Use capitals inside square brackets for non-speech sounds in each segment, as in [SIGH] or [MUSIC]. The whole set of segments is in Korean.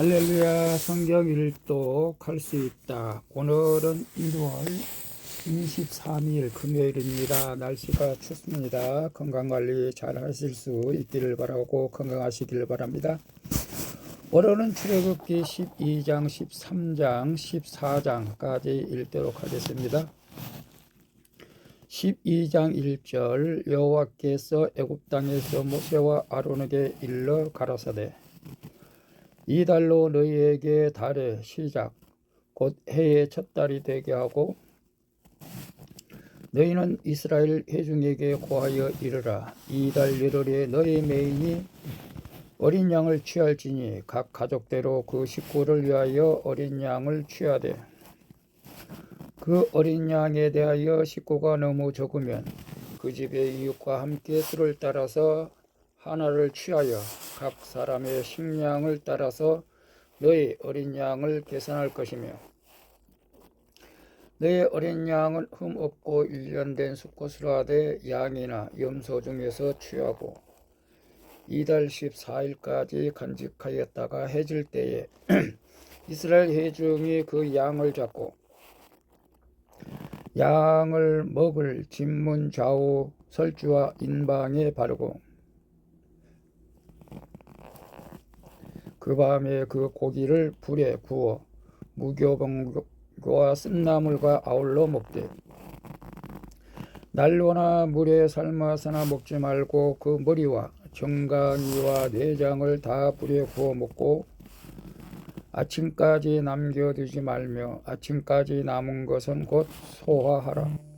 할렐루야 성경 일독 할 수 있다. 오늘은 1월 23일 금요일입니다. 날씨가 춥습니다. 건강관리 잘 하실 수 있기를 바라고 건강하시길 바랍니다. 오늘은 출애굽기 12장, 13장, 14장까지 읽도록 하겠습니다. 12장 1절 여호와께서 애굽 땅에서 모세와 아론에게 일러 가라사대 이 달로 너희에게 달의 시작 곧 해의 첫 달이 되게 하고 너희는 이스라엘 회중에게 고하여 이르라. 이 달 열흘에 너희 메인이 어린 양을 취할지니 각 가족대로 그 식구를 위하여 어린 양을 취하되 그 어린 양에 대하여 식구가 너무 적으면 그 집의 이웃과 함께 수를 따라서 하나를 취하여 각 사람의 식량을 따라서 너희 어린 양을 계산할 것이며 너희 어린 양은 흠 없고 일련된 수컷으로 하되 양이나 염소 중에서 취하고 이달 14일까지 간직하였다가 해질 때에 [CLEARS THROAT] 이스라엘 회중이 그 양을 잡고 양을 먹을 진문 좌우 설주와 인방에 바르고 그 밤에 그 고기를 불에 구워 무교병과 쓴나물과 아울러 먹되 난로나 물에 삶아서나 먹지 말고 그 머리와 정강이와 내장을 다 불에 구워 먹고 아침까지 남겨두지 말며 아침까지 남은 것은 곧 소화하라.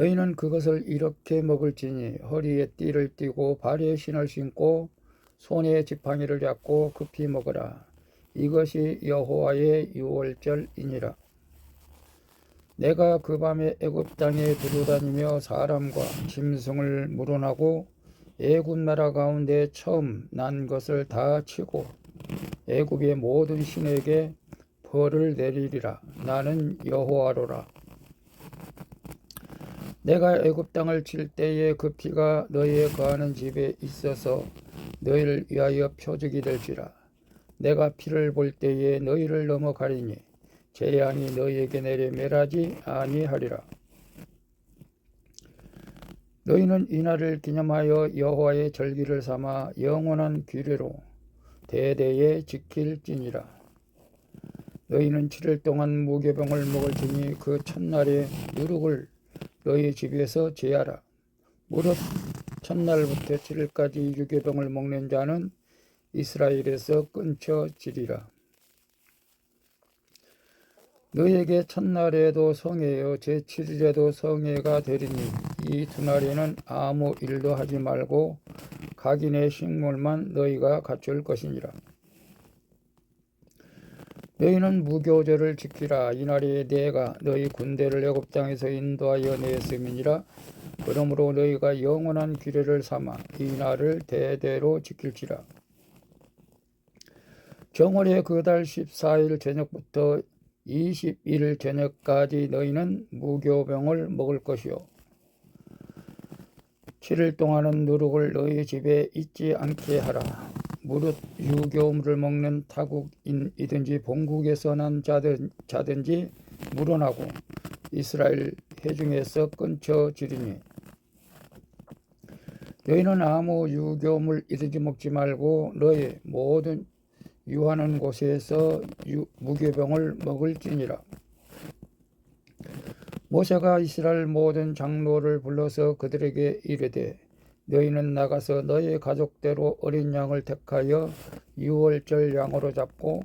너희는 그것을 이렇게 먹을지니 허리에 띠를 띠고 발에 신을 신고 손에 지팡이를 잡고 급히 먹으라. 이것이 여호와의 유월절이니라. 내가 그 밤에 애굽 땅에 두루다니며 사람과 짐승을 물어나고 애굽 나라 가운데 처음 난 것을 다 치고 애굽의 모든 신에게 벌을 내리리라. 나는 여호와로라. 내가 애굽 땅을 칠 때에 그 피가 너희의 거하는 집에 있어서 너희를 위하여 표적이 될지라. 내가 피를 볼 때에 너희를 넘어가리니 재앙이 너희에게 내려 멸하지 아니하리라. 너희는 이날을 기념하여 여호와의 절기를 삼아 영원한 규례로 대대에 지킬지니라. 너희는 7일 동안 무교병을 먹을지니 그 첫날에 누룩을 너희 집에서 제하라. 무릇 첫날부터 7일까지 유교병을 먹는 자는 이스라엘에서 끊쳐지리라. 너에게 첫날에도 성회여 제7일에도 성회가 되리니 이 두 날에는 아무 일도 하지 말고 각인의 식물만 너희가 갖출 것이니라. 너희는 무교절을 지키라. 이 날에 내가 너희 군대를 애굽 땅에서 인도하여 내었음이니라. 그러므로 너희가 영원한 규례를 삼아 이 날을 대대로 지킬지라. 정월의 그 달 14일 저녁부터 21일 저녁까지 너희는 무교병을 먹을 것이요. 7일 동안은 누룩을 너희 집에 있지 않게 하라. 무릇 유교물을 먹는 타국인이든지 본국에서 난 자든, 자든지 물어나고 이스라엘 회중에서 끊쳐지리니 너희는 아무 유교물이든지 먹지 말고 너희 모든 유하는 곳에서 유, 무교병을 먹을지니라. 모세가 이스라엘 모든 장로를 불러서 그들에게 이르되 너희는 나가서 너희 가족대로 어린 양을 택하여 유월절 양으로 잡고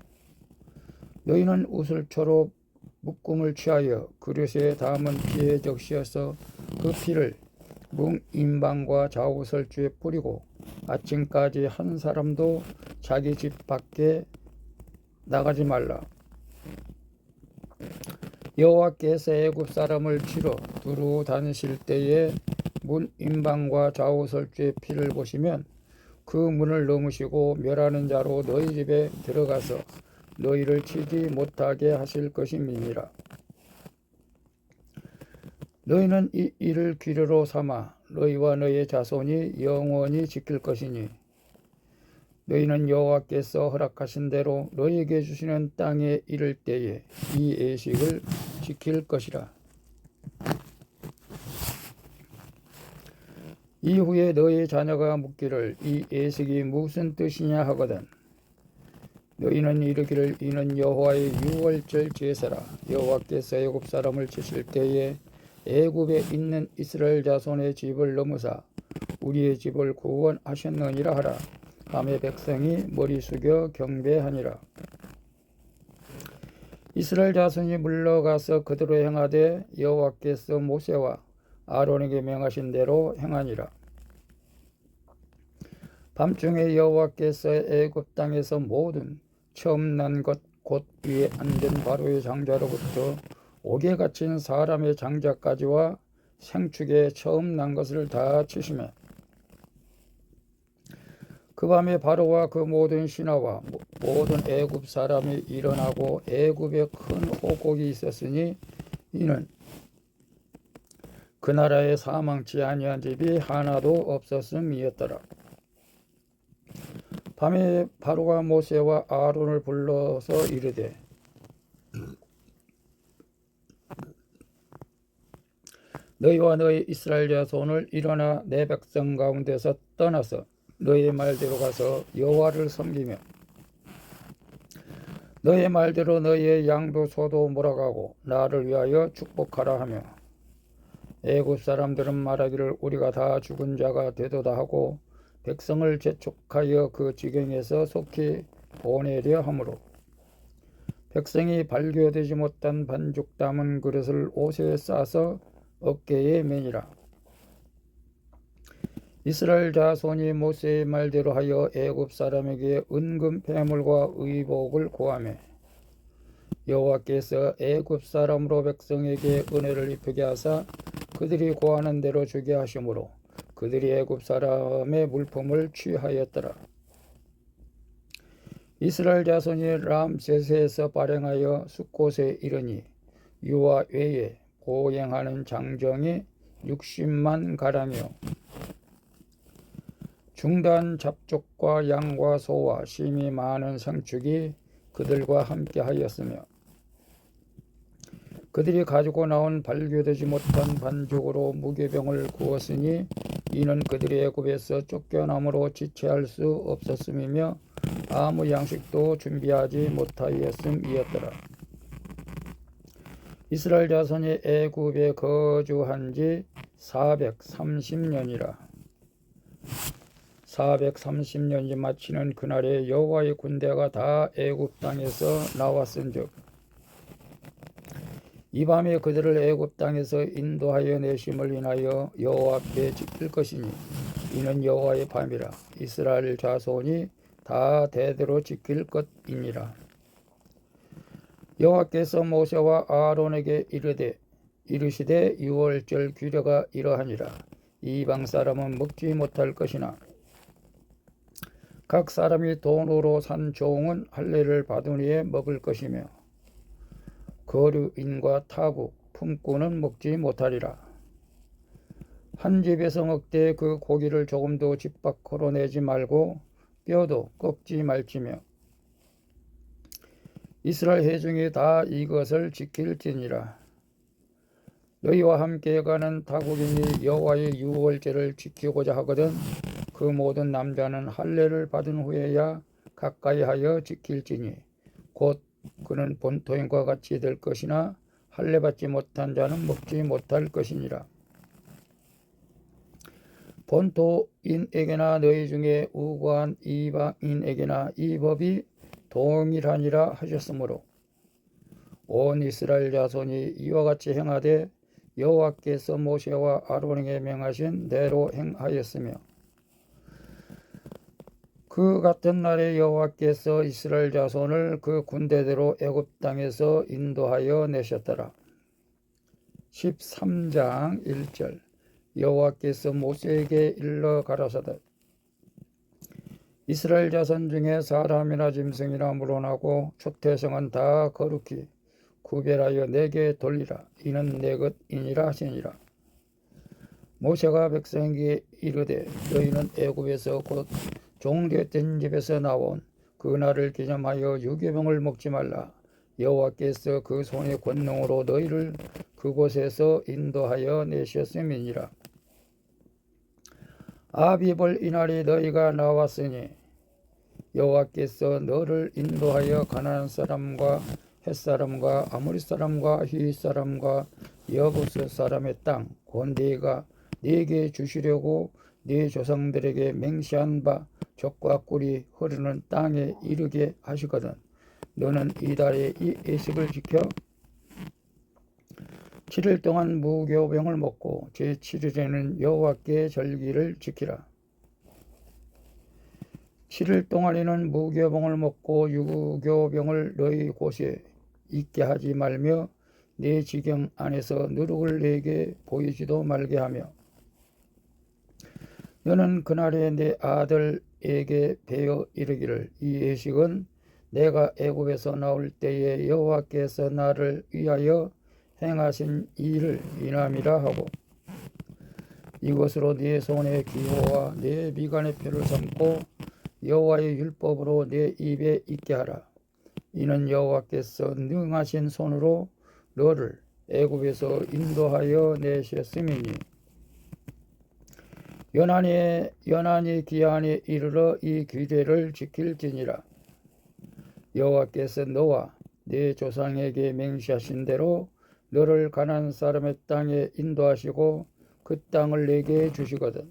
너희는 우슬초로 묶음을 취하여 그릇에 담은 피에 적시어서 그 피를 뭉 인방과 좌우설주에 뿌리고 아침까지 한 사람도 자기 집 밖에 나가지 말라. 여호와께서 애굽 사람을 치러 두루 다니실 때에 문 인방과 좌우 설주의 피를 보시면 그 문을 넘으시고 멸하는 자로 너희 집에 들어가서 너희를 치지 못하게 하실 것임이니라. 너희는 이 일을 귀로로 삼아 너희와 너희의 자손이 영원히 지킬 것이니 너희는 여호와께서 허락하신 대로 너희에게 주시는 땅에 이를 때에 이 예식을 지킬 것이라. 이후에 너희 자녀가 묻기를 이 예식이 무슨 뜻이냐 하거든. 너희는 이르기를 이는 여호와의 유월절 제사라. 여호와께서 애굽 사람을 치실 때에 애굽에 있는 이스라엘 자손의 집을 넘으사 우리의 집을 구원하셨느니라 하라. 밤에 백성이 머리 숙여 경배하니라. 이스라엘 자손이 물러가서 그대로 행하되 여호와께서 모세와 아론에게 명하신 대로 행하니라. 밤중에 여호와께서 애굽 땅에서 모든 처음 난 것 곧 위에 앉은 바로의 장자로부터 옥에 갇힌 사람의 장자까지와 생축에 처음 난 것을 다 치시매 그 밤에 바로와 그 모든 신하와 모든 애굽 사람이 일어나고 애굽에 큰 호곡이 있었으니 이는 그 나라에 사망치 아니한 집이 하나도 없었음이었더라. 밤에 바로가 모세와 아론을 불러서 이르되 너희와 너희 이스라엘 자손을 일어나 내 백성 가운데서 떠나서 너희의 말대로 가서 여호와를 섬기며 너희의 말대로 너희의 양도 소도 몰아가고 나를 위하여 축복하라 하며 애굽 사람들은 말하기를 우리가 다 죽은 자가 되도다 하고 백성을 재촉하여 그 지경에서 속히 보내려 하므로. 백성이 발교되지 못한 반죽 담은 그릇을 옷에 싸서 어깨에 매니라. 이스라엘 자손이 모세의 말대로 하여 애굽 사람에게 은금 폐물과 의복을 구하매 여호와께서 애굽 사람으로 백성에게 은혜를 입히게 하사 그들이 구하는 대로 주게 하심으로 그들이 애굽 사람의 물품을 취하였더라. 이스라엘 자손이 람세스에서 발행하여 숫곳에 이르니 유아 외에 보행하는 장정이 60만 가량이요 중단 잡족과 양과 소와 심이 많은 생축이 그들과 함께 하였으며 그들이 가지고 나온 발교되지 못한 반죽으로 무교병을 구웠으니 이는 그들이 애굽에서 쫓겨남으로 지체할 수 없었음이며 아무 양식도 준비하지 못하였음이었더라. 이스라엘 자손이 애굽에 거주한 지 430년이라. 430년이 마치는 그날에 여호와의 군대가 다 애굽 땅에서 나왔은즉 이 밤에 그들을 애굽 땅에서 인도하여 내심을 인하여 여호와 앞에 지킬 것이니 이는 여호와의 밤이라. 이스라엘 자손이 다 대대로 지킬 것이니라. 여호와께서 모세와 아론에게 이르되 이르시되 유월절 규례가 이러하니라. 이방 사람은 먹지 못할 것이나 각 사람이 돈으로 산 종은 할례를 받은 후에 먹을 것이며 거류인과 타국, 품꾼은 먹지 못하리라. 한 집에서 먹되 그 고기를 조금도 집 밖으로 내지 말고 뼈도 꺾지 말지며 이스라엘 회중이 다 이것을 지킬지니라. 너희와 함께 가는 타국인이 여호와의 유월제를 지키고자 하거든 그 모든 남자는 할례를 받은 후에야 가까이 하여 지킬지니 곧 그는 본토인과 같이 될 것이나 할례 받지 못한 자는 먹지 못할 것이니라. 본토인에게나 너희 중에 우고한 이방인에게나 이 법이 동일하니라 하셨으므로 온 이스라엘 자손이 이와 같이 행하되 여호와께서 모세와 아론에게 명하신 대로 행하였으며 그 같은 날에 여호와께서 이스라엘 자손을 그 군대대로 애굽 땅에서 인도하여 내셨더라. 13장 1절. 여호와께서 모세에게 일러 가라사대. 이스라엘 자손 중에 사람이나 짐승이나 물어나고 초태성은 다 거룩히 구별하여 내게 돌리라. 이는 내 것이니라 하시니라. 모세가 백성에게 이르되 너희는 애굽에서 곧 종되었던 집에서 나온 그 날을 기념하여 유괴병을 먹지 말라. 여호와께서 그 손의 권능으로 너희를 그곳에서 인도하여 내셨음이니라. 아비벌 이날이 너희가 나왔으니 여호와께서 너를 인도하여 가나안 사람과 헷 사람과 아모리 사람과 히 사람과 여부스 사람의 땅 곤대가 네게 주시려고 네 조상들에게 맹세한 바 적과 꿀이 흐르는 땅에 이르게 하시거든 너는 이달에 이 예식을 지켜 7일 동안 무교병을 먹고 제7일에는 여호와께 절기를 지키라. 7일 동안에는 무교병을 먹고 유교병을 너희 곳에 있게 하지 말며 내 지경 안에서 누룩을 내게 보이지도 말게 하며 너는 그날에 내 아들 에게 배어 이르기를 이 예식은 내가 애굽에서 나올 때에 여호와께서 나를 위하여 행하신 일을 인함이라 하고 이것으로 네 손의 기호와 네 미간의 표를 삼고 여호와의 율법으로 내 입에 있게 하라. 이는 여호와께서 능하신 손으로 너를 애굽에서 인도하여 내셨음이니 연한이 연한이 기한에 이르러 이 규례를 지킬지니라. 여호와께서 너와 네 조상에게 맹시하신 대로 너를 가난 사람의 땅에 인도하시고 그 땅을 내게 주시거든.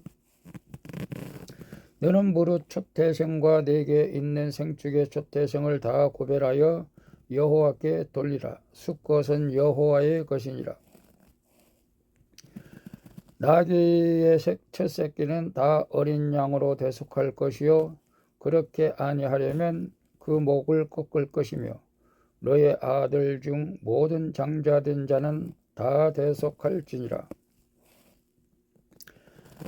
너는 무릇 초태생과 내게 있는 생축의 초태생을 다 구별하여 여호와께 돌리라. 수것은 여호와의 것이니라. 나귀의 첫 새끼는 다 어린 양으로 대속할 것이요 그렇게 아니하려면 그 목을 꺾을 것이며 너의 아들 중 모든 장자된 자는 다 대속할지니라.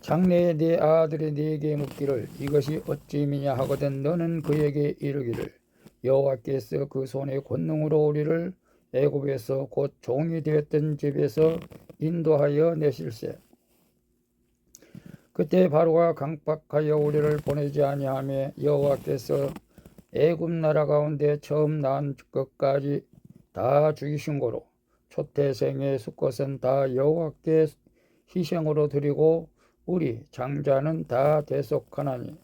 장래에 네 아들이 네게 묻기를 이것이 어찌미냐 하거든 너는 그에게 이르기를 여호와께서 그 손의 권능으로 우리를 애굽에서 곧 종이 되었던 집에서 인도하여 내실세. 그때 바로가 강박하여 우리를 보내지 아니하며 여호와께서 애굽 나라 가운데 처음 난 것까지 다 죽이신 거로 초태생의 수것은 다 여호와께 희생으로 드리고 우리 장자는 다 대속하나니.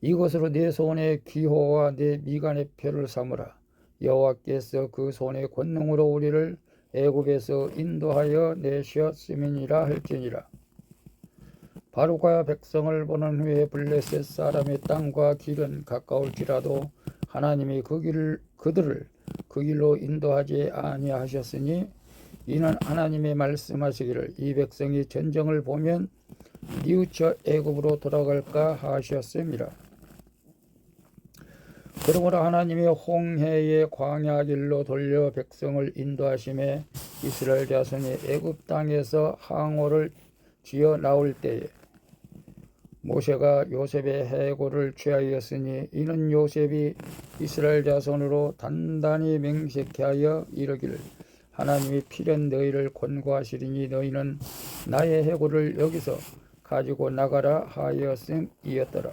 이것으로 내 손의 기호와 내 미간의 표를 삼으라. 여호와께서 그 손의 권능으로 우리를 애굽에서 인도하여 내셨음이니라 할지니라 바로가 백성을 보는 후에 블레셋 사람의 땅과 길은 가까울지라도 하나님이 그 길을 그들을 그 길로 인도하지 아니하셨으니 이는 하나님의 말씀하시기를 이 백성이 전쟁을 보면 뉘우쳐 애굽으로 돌아갈까 하셨습니다. 그러므로 하나님이 홍해의 광야 길로 돌려 백성을 인도하심에 이스라엘 자손이 애굽 땅에서 항오를 지어 나올 때에 모세가 요셉의 해고를 취하였으니 이는 요셉이 이스라엘 자손으로 단단히 맹세케 하여 이르기를 하나님이 필연 너희를 권고하시리니 너희는 나의 해고를 여기서 가지고 나가라 하였음이었더라.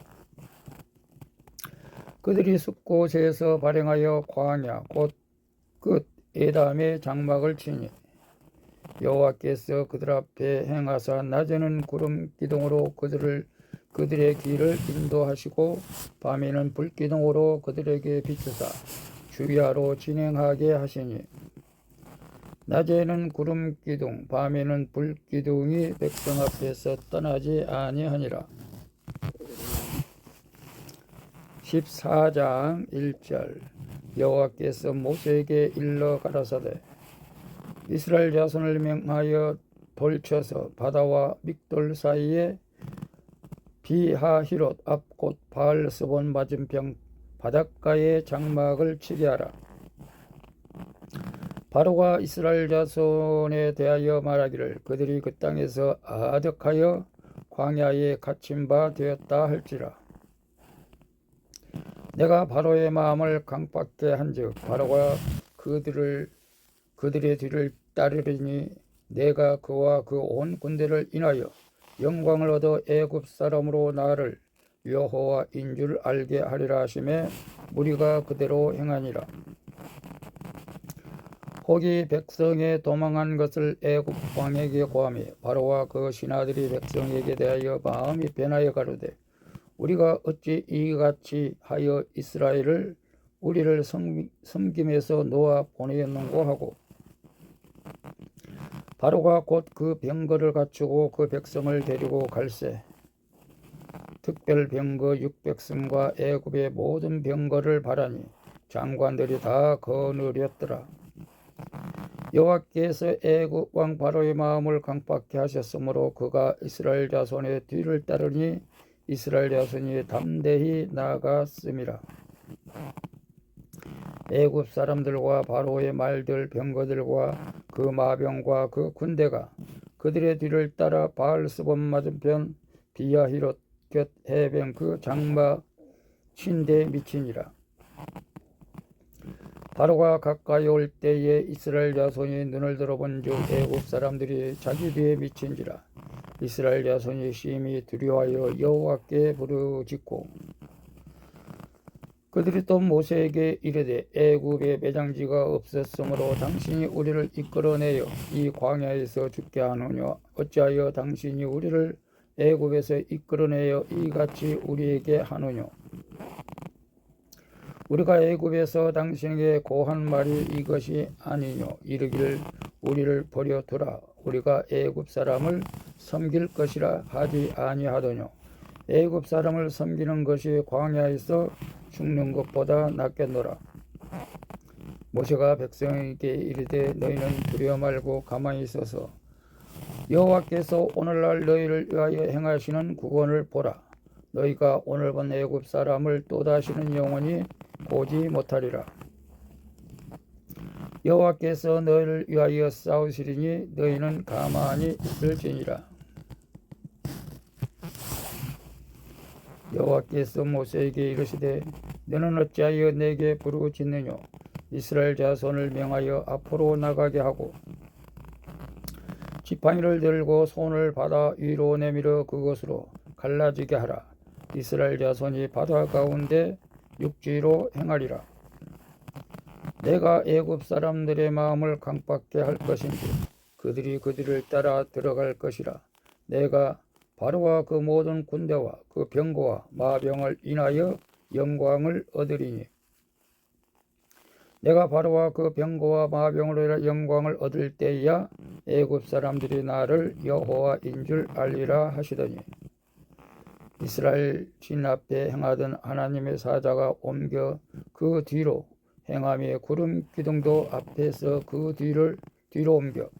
그들이 숲곳에서 발행하여 광야 곧끝 에담의 장막을 치니 여호와께서 그들 앞에 행하사 낮에는 구름 기둥으로 그들을 그들의 길을 인도하시고 밤에는 불기둥으로 그들에게 비추사 주야로 진행하게 하시니. 낮에는 구름 기둥 밤에는 불 기둥이 백성 앞에서 떠나지 아니하니라. 14장 1절. 여호와께서 모세에게 일러 가라사대. 이스라엘 자손을 명하여 돌쳐서 바다와 믹돌 사이에 비하히롯 앞곳 바알스본 맞은편 바닷가에 장막을 치게 하라. 바로가 이스라엘 자손에 대하여 말하기를 그들이 그 땅에서 아득하여 광야에 갇힌 바 되었다 할지라. 내가 바로의 마음을 강박케 한즉 바로가 그들을 그들의 뒤를 따르리니 내가 그와 그 온 군대를 인하여 영광을 얻어 애굽 사람으로 나를 여호와인 줄 알게 하리라 하심에 무리가 그대로 행하니라. 혹이 백성에 도망한 것을 애굽 왕에게 고하며 바로와 그 신하들이 백성에게 대하여 마음이 변하여 가로되 우리가 어찌 이같이 하여 이스라엘을 우리를 섬- 섬김에서 놓아 보내었는고 하고 바로가 곧 그 병거를 갖추고 그 백성을 데리고 갈새 특별 병거 600승과 애굽의 모든 병거를 바라니 장관들이 다 거느렸더라. 여호와께서 애굽 왕 바로의 마음을 강팍케 하셨으므로 그가 이스라엘 자손의 뒤를 따르니 이스라엘 자손이 담대히 나아갔음이라. 애굽 사람들과 바로의 말들 병거들과 그 마병과 그 군대가 그들의 뒤를 따라 바알스본 맞은편 비야히롯 곁 해변 그 장마 신대에 미치니라. 바로가 가까이 올 때에 이스라엘 자손이 눈을 들어본 즉 애굽 사람들이 자기 뒤에 미친지라. 이스라엘 자손이 심히 두려워하여 여호와께 부르짖고 그들이 또 모세에게 이르되 애굽에 매장지가 없었으므로 당신이 우리를 이끌어내어 이 광야에서 죽게 하느냐 어찌하여 당신이 우리를 애굽에서 이끌어내어 이같이 우리에게 하느냐 우리가 애굽에서 당신에게 고한 말이 이것이 아니뇨. 이르기를 우리를 버려두라. 우리가 애굽 사람을 섬길 것이라 하지 아니하더뇨 애굽 사람을 섬기는 것이 광야에서 죽는 것보다 낫겠노라 모세가 백성에게 이르되 너희는 두려워 말고 가만히 있어서 여호와께서 오늘날 너희를 위하여 행하시는 구원을 보라 너희가 오늘 본 애굽 사람을 또다시는 영원히 보지 못하리라. 여호와께서 너희를 위하여 싸우시리니 너희는 가만히 있을지니라. 여호와께서 모세에게 이르시되 너는 어찌하여 내게 부르짖느냐 이스라엘 자손을 명하여 앞으로 나가게 하고 지팡이를 들고 손을 바다 위로 내밀어 그것으로 갈라지게 하라. 이스라엘 자손이 바다 가운데 육지로 행하리라. 내가 애굽 사람들의 마음을 강팍게 할 것인지 그들이 그들을 따라 들어갈 것이라. 내가 바로와 그 모든 군대와 그 병거와 마병을 인하여 영광을 얻으리니. 내가 바로와 그 병거와 마병으로 인하여 영광을 얻을 때야 애굽 사람들이 나를 여호와인 줄 알리라 하시더니. 이스라엘 진 앞에 행하던 하나님의 사자가 옮겨 그 뒤로 행함에 구름 기둥도 앞에서 그 뒤를 뒤로 옮겨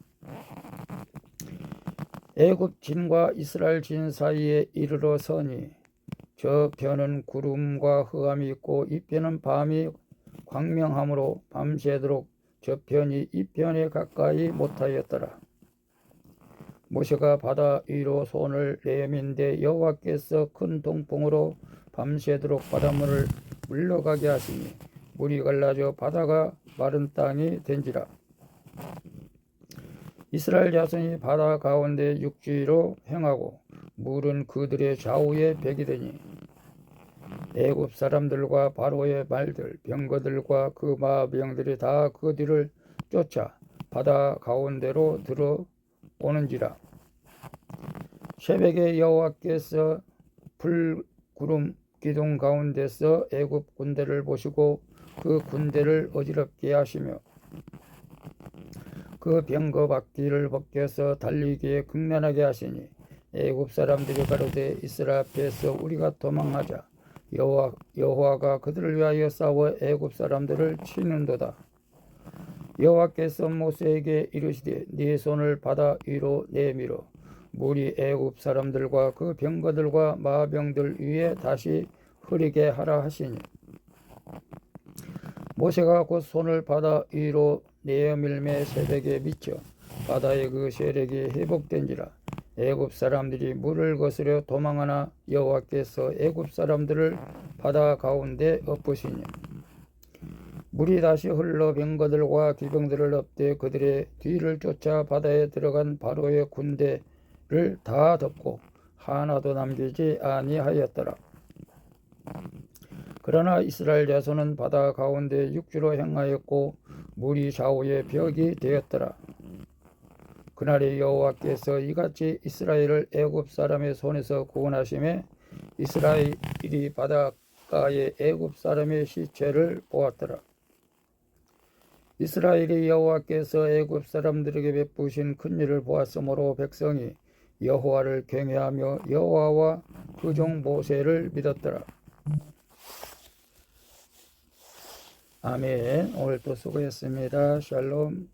애굽 진과 이스라엘 진 사이에 이르러 서니 저 편은 구름과 흑암이 있고 이 편은 밤이 광명함으로 밤새도록 저 편이 이 편에 가까이 못하였더라. 모세가 바다 위로 손을 내민데 여호와께서 큰 동풍으로 밤새도록 바닷물을 물러가게 하시니 물이 갈라져 바다가 마른 땅이 된지라. 이스라엘 자손이 바다 가운데 육지로 행하고 물은 그들의 좌우에 백이 되니 애굽 사람들과 바로의 말들 병거들과 그 마병들이 다 그 뒤를 쫓아 바다 가운데로 들어오는지라. 새벽에 여호와께서 불 구름 기둥 가운데서 애굽 군대를 보시고 그 군대를 어지럽게 하시며 그 병거 바퀴를 벗겨서 달리기에 극난하게 하시니 애굽 사람들이 가로되 이스라엘 앞에서 우리가 도망하자 여호와 여호와가 그들을 위하여 싸워 애굽 사람들을 치는도다. 여호와께서 모세에게 이르시되 네 손을 바다 위로 내밀어 물이 애굽 사람들과 그 병거들과 마병들 위에 다시 흐리게 하라 하시니 모세가 곧 손을 바다 위로 내밀매 새벽에 미쳐 바다의 그 세력이 회복된지라 애굽 사람들이 물을 거스려 도망하나 여호와께서 애굽 사람들을 바다 가운데 엎으시니 물이 다시 흘러 병거들과 기병들을 엎되 그들의 뒤를 쫓아 바다에 들어간 바로의 군대를 다 덮고 하나도 남기지 아니하였더라. 그러나 이스라엘 자손은 바다 가운데 육지로 행하였고 물이 좌우의 벽이 되었더라. 그날에 여호와께서 이같이 이스라엘을 애굽 사람의 손에서 구원하심에 이스라엘이 바닷가에 애굽 사람의 시체를 보았더라. 이스라엘이 여호와께서 애굽 사람들에게 베푸신 큰 일을 보았으므로 백성이 여호와를 경외하며 여호와와 그 종 모세를 믿었더라. 아멘. 오늘도 수고했습니다. 샬롬.